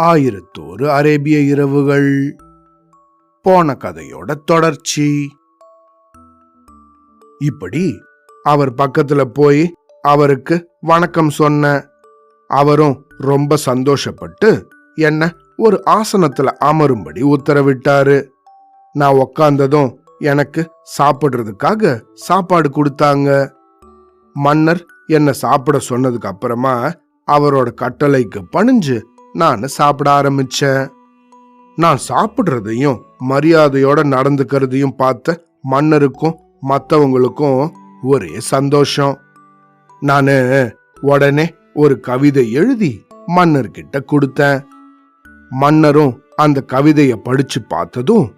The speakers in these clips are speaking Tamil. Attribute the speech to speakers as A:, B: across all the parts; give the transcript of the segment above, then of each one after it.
A: ஆயிரத்தோரு அரேபிய இரவுகள். போன கதையோட தொடர்ச்சி. இப்படி அவர் பக்கத்துல போய் அவருக்கு வணக்கம் சொன்ன அவரும் ரொம்ப சந்தோஷப்பட்டு என்ன ஒரு ஆசனத்துல அமரும்படி உத்தரவிட்டாரு. நான் உக்காந்ததும் எனக்கு சாப்பிடுறதுக்காக சாப்பாடு கொடுத்தாங்க. மன்னர் என்ன சாப்பிட சொன்னதுக்கு அப்புறமா அவரோட கட்டளைக்கு பணிஞ்சு நான் சாப்பிட ஆரம்பிச்சேன். நான் சாப்பிடுறதையும் மரியாதையோட நடந்துக்கிறதையும் பார்த்த மன்னருக்கும் மற்றவங்களுக்கும் ஒரே சந்தோஷம். நான் உடனே ஒரு கவிதை எழுதி மன்னர்கிட்ட கொடுத்தேன். மன்னரும் அந்த கவிதையை படிச்சு பார்த்ததும்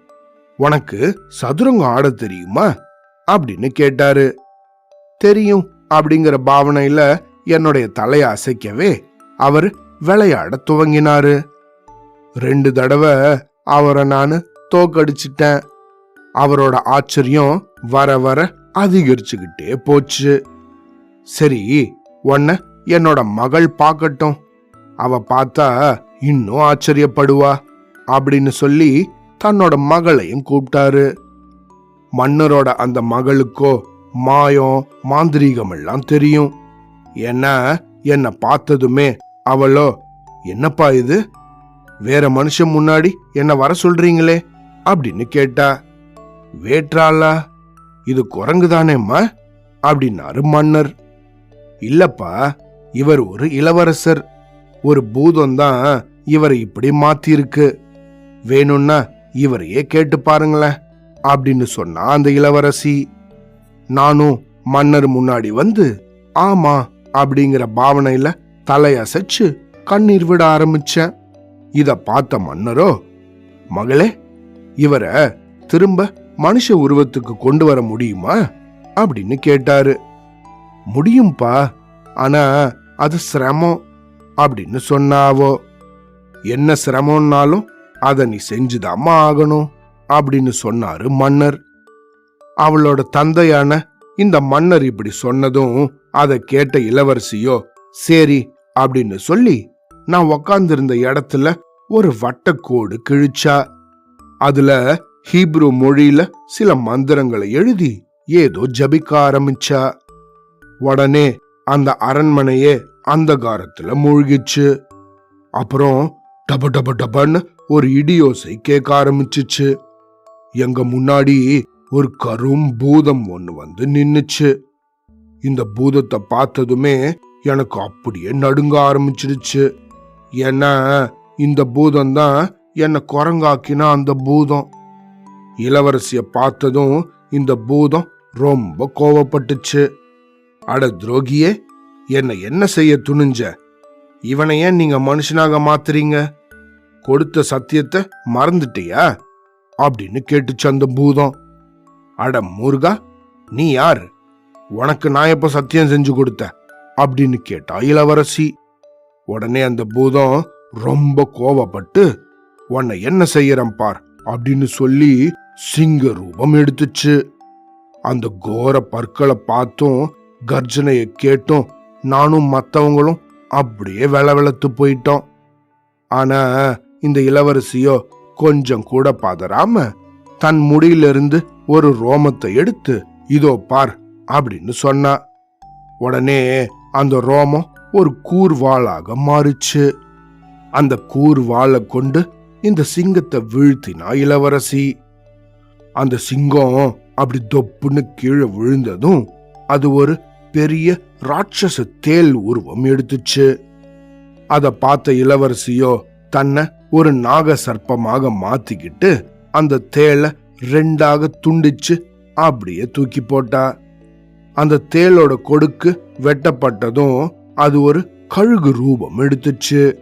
A: உனக்கு சதுரங்கம் ஆட தெரியுமா? அப்படின்னு கேட்டாரு. தெரியும் அப்படிங்கிற பாவனையில என்னுடைய தலையை அசைக்கவே அவர் விளையாட துவங்கினாரு. ரெண்டு தடவை அவரை நான் தோக்கடிச்சிட்டேன். அவரோட ஆச்சரியம் வர வர அதிகரிச்சுக்கிட்டே போச்சு. சரி உன்னை என்னோட மகள் பார்க்கட்டும். அவ பார்த்தா இன்னும் ஆச்சரியப்படுவா அப்படின்னு சொல்லி தன்னோட மகளையும் கூப்பிட்டாரு. மன்னரோட அந்த மகளுக்கோ மாயம் மாந்திரீகம் எல்லாம் தெரியும். ஏன்னா என்னை பார்த்ததுமே அவளோ என்னப்பா இது? வேற மனுஷன் முன்னாடி என்ன வர சொல்றீங்களே? அப்படின்னு கேட்டா வேற்றாளா? இது குரங்கு தானேம்மா அப்படின்னாரு மன்னர். இல்லப்பா இவர் ஒரு இளவரசர். ஒரு பூதம் தான் இவரை இப்படி மாத்திருக்கு வேணும்னா இவரையே கேட்டு பாருங்களேன் அப்படின்னு சொன்னா அந்த இளவரசி. நானும் மன்னர் முன்னாடி வந்து ஆமா அப்படிங்கிற பாவனையில தலையசைச்சு கண்ணீர் விட ஆரம்பிச்சேன். இத பார்த்த மன்னரோ மகளே இவரை திரும்ப மனுஷ உருவத்துக்கு கொண்டு வர முடியுமா? அப்படின்னு கேட்டாரு. முடியும்பா ஆனா அது சிரமம் அப்படின்னு சொன்னாவோ. என்ன சிரமம்னாலும் அதை நீ செஞ்சுதாம்மா ஆகணும் அப்படின்னு சொன்னாரு மன்னர். அவளோட தந்தையான இந்த மன்னர் இப்படி சொன்னதும் அதை கேட்ட இளவரசியோ சரி அப்படின்னு சொல்லி நான் உக்காந்துருந்த இடத்துல ஒரு வட்டக்கோடு கிழிச்சா அதுல ஹீப்ரு மொழியில சில மந்திரங்களை எழுதி ஏதோ ஜபிக்க ஆரம்பிச்சா. உடனே அந்த அரண்மனையே அந்தகாரத்துல மூழ்கிச்சு. அப்புறம் டப டப டபன்னு ஒரு இடியோசை கேட்க ஆரம்பிச்சிச்சு. எங்க முன்னாடி ஒரு கரும் பூதம் ஒன்று வந்து நின்னுச்சு. இந்த பூதத்தை பார்த்ததுமே எனக்கு அப்படியே நடுங்க ஆரம்பிச்சிடுச்சு. ஏன்னா இந்த பூதம் தான் என்னை குரங்காக்கின அந்த பூதம். இளவரசிய பார்த்ததும் இந்த பூதம் ரொம்ப கோவப்பட்டுச்சு. அட துரோகியே என்னை என்ன செய்ய துணிஞ்ச? இவனை ஏன் நீங்க மனுஷனாக மாத்துறீங்க. கொடுத்த சத்தியத்தை மறந்துட்டியா? அப்படின்னு கேட்டுச்சு அந்த பூதம். அட முருகா நீ யார்? உனக்கு நான் எப்ப சத்தியம் செஞ்சு கொடுத்த அப்படின்னு கேட்டா இளவரசி. உடனே அந்த பூதம் ரொம்ப கோவப்பட்டு உன்னை என்ன செய்யறேன் பார்? அப்படின்னு சொல்லி சிங்க ரூபம் எடுத்துச்சு. அந்த கோர பற்களை பார்த்தும் கர்ஜனையை கேட்டும் நானும் மற்றவங்களும் அப்படியே வெளவெளத்து போயிட்டோம். ஆனா இந்த இளவரசியோ கொஞ்சம் கூட பாதராம தன் முடியிலிருந்து ஒரு ரோமத்தை எடுத்து இதோ பார் அப்படின்னு சொன்னா உடனே அந்த ரோமம் ஒரு கூர்வாளாக மாறுச்சு. அந்த கூர்வாளை கொண்டு இந்த சிங்கத்தை வீழ்த்தினா இளவரசி. அந்த சிங்கம் அப்படி தொப்புன்னு கீழே விழுந்ததும் அது ஒரு பெரிய ராட்சச தேல் உருவம் எடுத்துச்சு. அதை பார்த்த இளவரசியோ தன்னை ஒரு நாக சர்ப்பமாக மாத்திக்கிட்டு அந்த தேலை ரெண்டாக துண்டிச்சு அப்படியே தூக்கி போட்டா. அந்த தேளோட கொடுக்கு வெட்டப்பட்டதும் அது ஒரு கழுகு ரூபம் எடுத்துச்சு.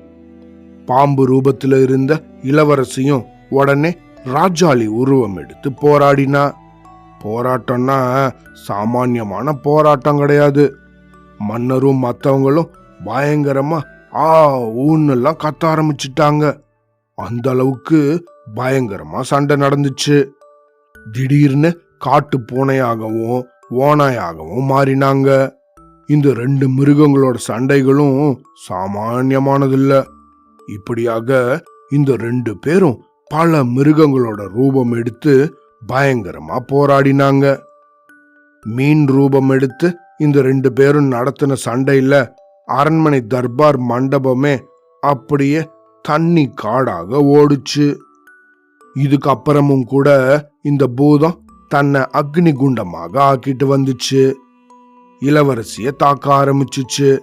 A: பாம்பு ரூபத்துல இருந்த இளவரசியும் உடனே ராஜாளி உருவம் எடுத்து போராடினா. போராட்டம்னா சாமானியமான போராட்டம் கிடையாது. மன்னரும் மற்றவங்களும் பயங்கரமா ஆ ஊன்னெல்லாம் கத்த ஆரம்பிச்சிட்டாங்க. அந்த அளவுக்கு பயங்கரமா சண்டை நடந்துச்சு. திடீர்னு காட்டு பூனையாகவும் ஓனாயாகவும் மாறினாங்க. இந்த ரெண்டு மிருகங்களோட சண்டைகளும் சாமானியமானதில்ல. இப்படியாக இந்த ரெண்டு பேரும் பல மிருகங்களோட ரூபம் எடுத்து பயங்கரமா போராடினாங்க. மீன் ரூபம் எடுத்து இந்த ரெண்டு பேரும் நடத்தின சண்டையில அரண்மனை தர்பார் மண்டபமே அப்படியே தண்ணி காடாக ஓடுச்சு. இதுக்கப்புறமும் கூட இந்த பூதம் தன்னை அக்னி குண்டமாக ஆக்கிட்டு வந்துச்சு. இளவரசிய தாக்க ஆரம்பிச்சுச்சு.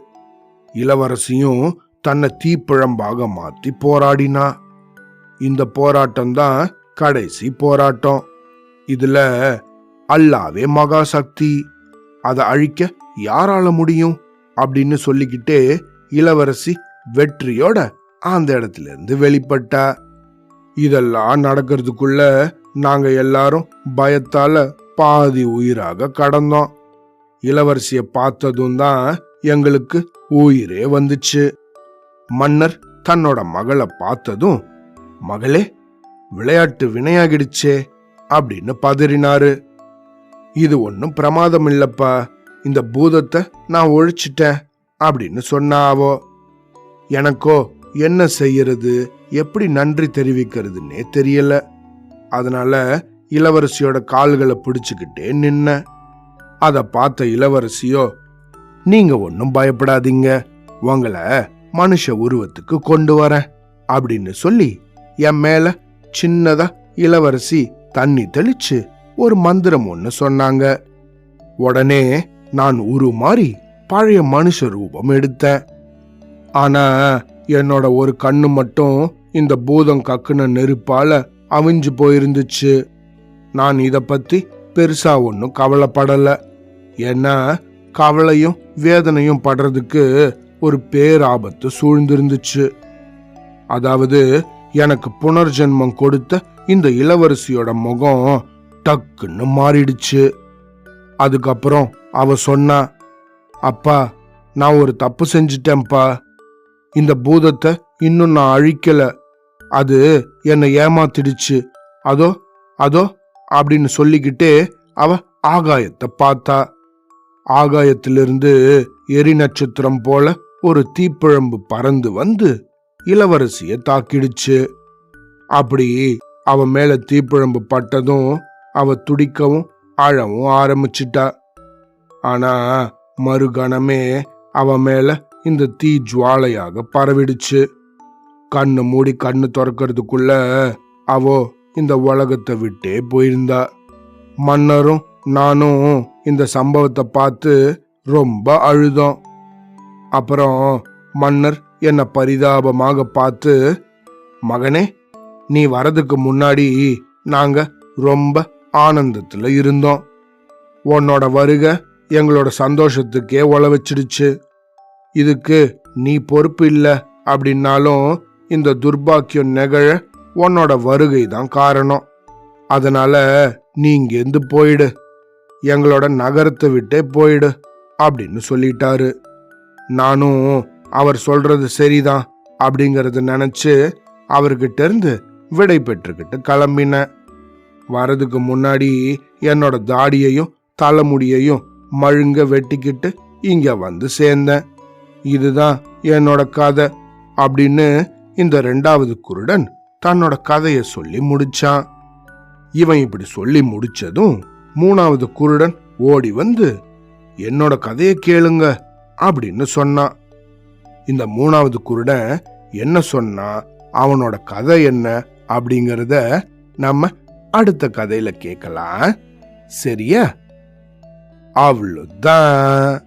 A: இளவரசியும் தன்னை தீப்பிழம்பாக மாத்தி போராடினா. இந்த போராட்டம் தான் கடைசி போராட்டம். இதுல அல்லாவே மகா சக்தி. அதை அழிக்க யாரால முடியும்? அப்படின்னு சொல்லிக்கிட்டே இளவரசி வெற்றியோட அந்த இடத்துல இருந்து வெளிப்பட்டா. இதெல்லாம் நடக்கிறதுக்குள்ள நாங்க எல்லாரும் பயத்தால பாதி உயிராக கடந்தோம். இளவரசிய பார்த்ததும் தான் எங்களுக்கு உயிரே வந்துச்சு. மன்னர் தன்னோட மகளை பார்த்ததும் மகளே விளையாட்டு வினையாகிடுச்சே அப்படின்னு பதறினாரு. இது ஒன்றும் பிரமாதம் இல்லப்பா. இந்த பூதத்தை நான் ஒழிச்சிட்டேன் அப்படின்னு சொன்னாவோ. எனக்கோ என்ன செய்யறது? எப்படி நன்றி தெரிவிக்கிறதுன்னே தெரியல. அதனால இளவரசியோட கால்களை பிடிச்சுக்கிட்டே நின்ன. அதை பார்த்த இளவரசியோ நீங்க ஒன்றும் பயப்படாதீங்க. உங்களை மனுஷ உருவத்துக்கு கொண்டு வரேன் அப்படின்னு சொல்லி என் மேல சின்னதா இளவரசி தண்ணி தெளிச்சு ஒரு மந்திரம் ஒன்று சொன்னாங்க. உடனே நான் உருமாறி பழைய மனுஷ ரூபம் எடுத்தேன். ஆனா என்னோட ஒரு கண்ணு மட்டும் இந்த பூதம் கக்குன நெருப்பால அவிஞ்சு போயிருந்துச்சு. நான் இத பத்தி பெருசா ஒன்றும் கவலைப்படல. ஏன்னா கவலையும் வேதனையும் படுறதுக்கு ஒரு பேராபத்து சூழ்ந்திருந்துச்சு. அதாவது எனக்கு புனர்ஜென்மம் கொடுத்த இந்த இளவரசியோட முகம் டக்குன்னு மாறிடுச்சு. அதுக்கப்புறம் அவ சொன்னா அப்பா நான் ஒரு தப்பு செஞ்சிட்டேன்ப்பா. இந்த பூதத்தை இன்னும் நான் அழிக்கலை. அது என்னை ஏமாத்திடுச்சு. அதோ அதோ அப்படின்னு சொல்லிக்கிட்டே அவ ஆகாயத்தை பார்த்தா. ஆகாயத்திலிருந்து எரி நட்சத்திரம் போல ஒரு தீப்பிழம்பு பறந்து வந்து இளவரசிய தாக்கிடுச்சு. அப்படி அவ மேல தீப்பிழம்பு பட்டதும் அவ துடிக்கவும் அழவும் ஆரம்பிச்சிட்டா. ஆனா மறுகணமே அவ மேல இந்த தீ ஜுவாலையாக பரவிடுச்சு. கண்ணு மூடி கண்ணு திறக்கிறதுக்குள்ள அவோ இந்த உலகத்தை விட்டே போயிருந்தா. மன்னரும் நானும் இந்த சம்பவத்தை பார்த்து ரொம்ப அழுதோம். அப்புறம் மன்னர் என்னை பரிதாபமாக பார்த்து மகனே நீ வரதுக்கு முன்னாடி நாங்க ரொம்ப ஆனந்தத்துல இருந்தோம். உன்னோட வருகை எங்களோட சந்தோஷத்துக்கே உழ வச்சிடுச்சு இதுக்கு நீ பொறுப்பு இல்ல அப்படின்னாலும் இந்த துர்பாக்கியம் நிகழ உன்னோட வருகை தான் காரணம். அதனால நீ இங்கேருந்து போயிடு. எங்களோட நகரத்தை விட்டே போயிடு அப்படின்னு சொல்லிட்டாரு. நானும் அவர் சொல்றது சரிதான் அப்படிங்கறத நினைச்சு அவர்கிட்ட இருந்து விடை பெற்றுக்கிட்டு கிளம்பினேன். வரதுக்கு முன்னாடி என்னோட தாடியையும் தலைமுடியையும் மழுங்க வெட்டிக்கிட்டு இங்க வந்து சேர்ந்தேன். இதுதான் என்னோட கதை அப்படின்னு இந்த ரெண்டாவது குருடன் தன்னோட கதையை சொல்லி முடிச்சான். இவன் இப்படி சொல்லி முடிச்சதும் மூணாவது குருடன் ஓடி வந்து என்னோட கதையை கேளுங்க அப்படின்னு சொன்னான். இந்த மூணாவது குருடன் என்ன சொன்னா அவனோட கதை என்ன? அப்படிங்கறத நம்ம அடுத்த கதையில கேட்கலாம். சரியா? அவ்வளோதான்